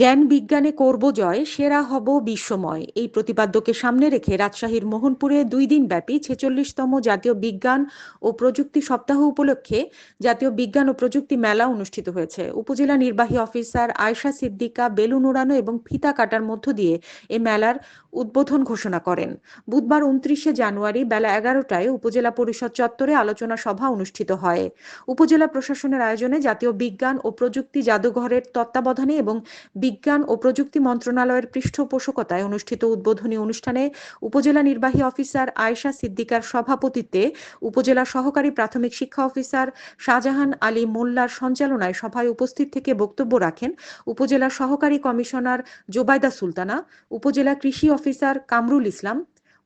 জ্ঞান বিজ্ঞানে করব জয়, সেরা হব বিশ্বময়। এই প্রতিপাদ্যকে সামনে রেখে রাজশাহীর মোহনপুরে দুই দিন ব্যাপী ছেচল্লিশতম জাতীয় বিজ্ঞান ও প্রযুক্তি সপ্তাহ উপলক্ষে জাতীয় বিজ্ঞান ও প্রযুক্তি মেলা অনুষ্ঠিত হয়েছে। উপজেলা নির্বাহী অফিসার আয়শা সিদ্দিকা, বেলুন উড়ানো এবং ফিতা কাটার মধ্য দিয়ে এ মেলার উদ্বোধন ঘোষণা করেন। বুধবার উনত্রিশে জানুয়ারি বেলা এগারোটায় উপজেলা পরিষদ চত্বরে আলোচনা সভা অনুষ্ঠিত হয়। উপজেলা প্রশাসনের আয়োজনে জাতীয় বিজ্ঞান ও প্রযুক্তি জাদুঘরের তত্ত্বাবধানে এবং বিজ্ঞান ও প্রযুক্তি মন্ত্রণালয়ের পৃষ্ঠপোষকতায় অনুষ্ঠিত উদ্বোধনী অনুষ্ঠানে উপজেলা নির্বাহী অফিসার আয়শা সিদ্দিকার সভাপতিত্বে উপজেলা সহকারী প্রাথমিক শিক্ষা অফিসার শাহজাহান আলী মোল্লার সঞ্চালনায় সভায় উপস্থিত থেকে বক্তব্য রাখেন উপজেলা সহকারী কমিশনার জোবাইদা সুলতানা, উপজেলা কৃষি অফিসার কামরুল ইসলাম,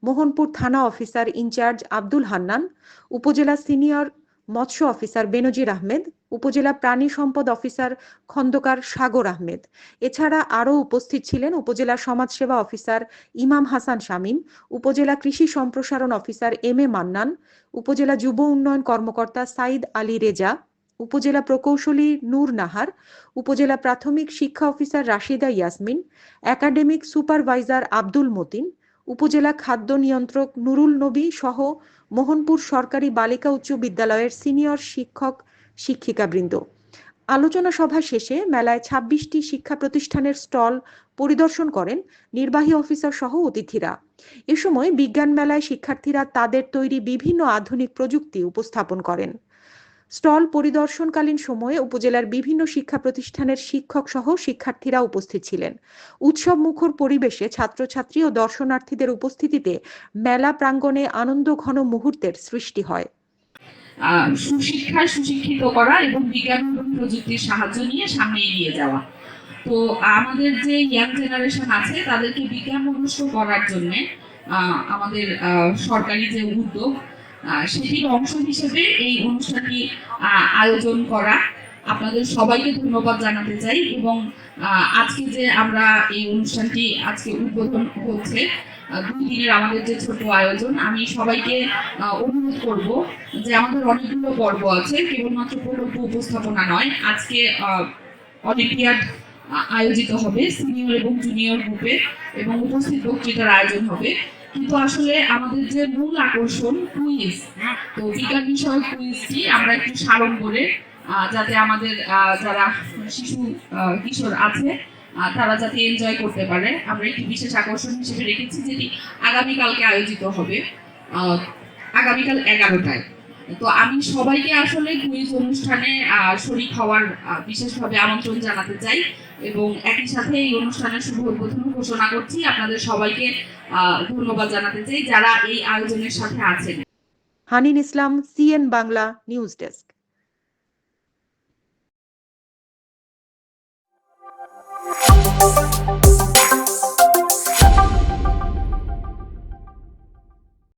মোহনপুর থানা অফিসার ইনচার্জ আব্দুল হান্নান, উপজেলা সিনিয়র মৎস্য অফিসার বেনজির আহমেদ উপজেলা প্রাণী সম্পদ অফিসার খন্দকার সাগর আহমেদ। এছাড়া আরও উপস্থিত ছিলেন উপজেলা সমাজসেবা অফিসার ইমাম হাসান শামীম, উপজেলা কৃষি সম্প্রসারণ অফিসার এম এ মান্নান, উপজেলা যুব উন্নয়ন কর্মকর্তা সাইদ আলী রেজা, উপজেলা প্রকৌশলী নূর নাহার, উপজেলা প্রাথমিক শিক্ষা officer Rashida Yasmin, academic supervisor Abdul Matin, উপজেলা খাদ্য নিয়ন্ত্রক নুরুল নবী সহ মোহনপুর সরকারি বালিকা উচ্চ বিদ্যালয়ের সিনিয়র শিক্ষক শিক্ষিকাবৃন্দ। আলোচনা সভা শেষে মেলায় ছাব্বিশটি শিক্ষা প্রতিষ্ঠানের স্টল পরিদর্শন করেন নির্বাহী অফিসার সহ অতিথিরা। এ সময় বিজ্ঞান মেলায় শিক্ষার্থীরা তাদের তৈরি বিভিন্ন আধুনিক প্রযুক্তি উপস্থাপন করেন। স্টল পরিদর্শনকালীন সময়ে উপজেলার বিভিন্ন শিক্ষা প্রতিষ্ঠানের শিক্ষক সহ শিক্ষার্থীরা উপস্থিত ছিলেন। উৎসব মুখর পরিবেশে ছাত্রছাত্রী ও দর্শনার্থীদের উপস্থিতিতে মেলা প্রাঙ্গণে আনন্দ ঘন মুহূর্তের সৃষ্টি হয়। আহ, সুশিক্ষা সুশিক্ষিত করা এবং বিজ্ঞান এবং প্রযুক্তির সাহায্য নিয়ে সামনে এগিয়ে যাওয়া। তো আমাদের যে ইয়াং জেনারেশন আছে তাদেরকে বিজ্ঞান মনস্ক করার জন্য আমাদের সরকারি যে উদ্যোগ সেটির অংশ হিসেবে এই অনুষ্ঠানটি আয়োজন করা। আপনাদের সবাইকে ধন্যবাদ জানাতে চাই এবং আজকে যে আমরা এই অনুষ্ঠানটি আজকে উদ্বোধন হচ্ছে দুই দিনের আমাদের যে ছোট আয়োজন, আমি সবাইকে অনুরোধ করব যে আমাদের অনেকগুলো পর্ব আছে, কেবলমাত্র প্রকল্প উপস্থাপনা নয়, আজকে অলিম্পিয়াড আয়োজিত হবে, সিনিয়র এবং জুনিয়র গ্রুপে এবং উপস্থিত বক্তৃতার আয়োজন হবে। কিন্তু আসলে আমাদের যে মূল আকর্ষণ কুইজ, তো বিজ্ঞান বিষয়ক কুইজটি আমরা একটু সারণ করে যাতে আমাদের যারা শিশু কিশোর আছে তারা যাতে এনজয় করতে পারে। আমরা একটি বিশেষ আকর্ষণ হিসেবে রেখেছি যেটি আগামীকালকে আয়োজিত হবে আগামীকাল এগারোটায়। তো আমি সবাইকে আসলে কুইজ অনুষ্ঠানে শরিক হওয়ার বিশেষভাবে আমন্ত্রণ জানাতে চাই এবং একই সাথে এই অনুষ্ঠানের শুভ উদ্বোধন ঘোষণা করছি। আপনাদের সবাইকে ধন্যবাদ জানাতে চাই যারা এই আয়োজনের সাথে আছেন। Hanin Islam, CN Bangla, news desk. you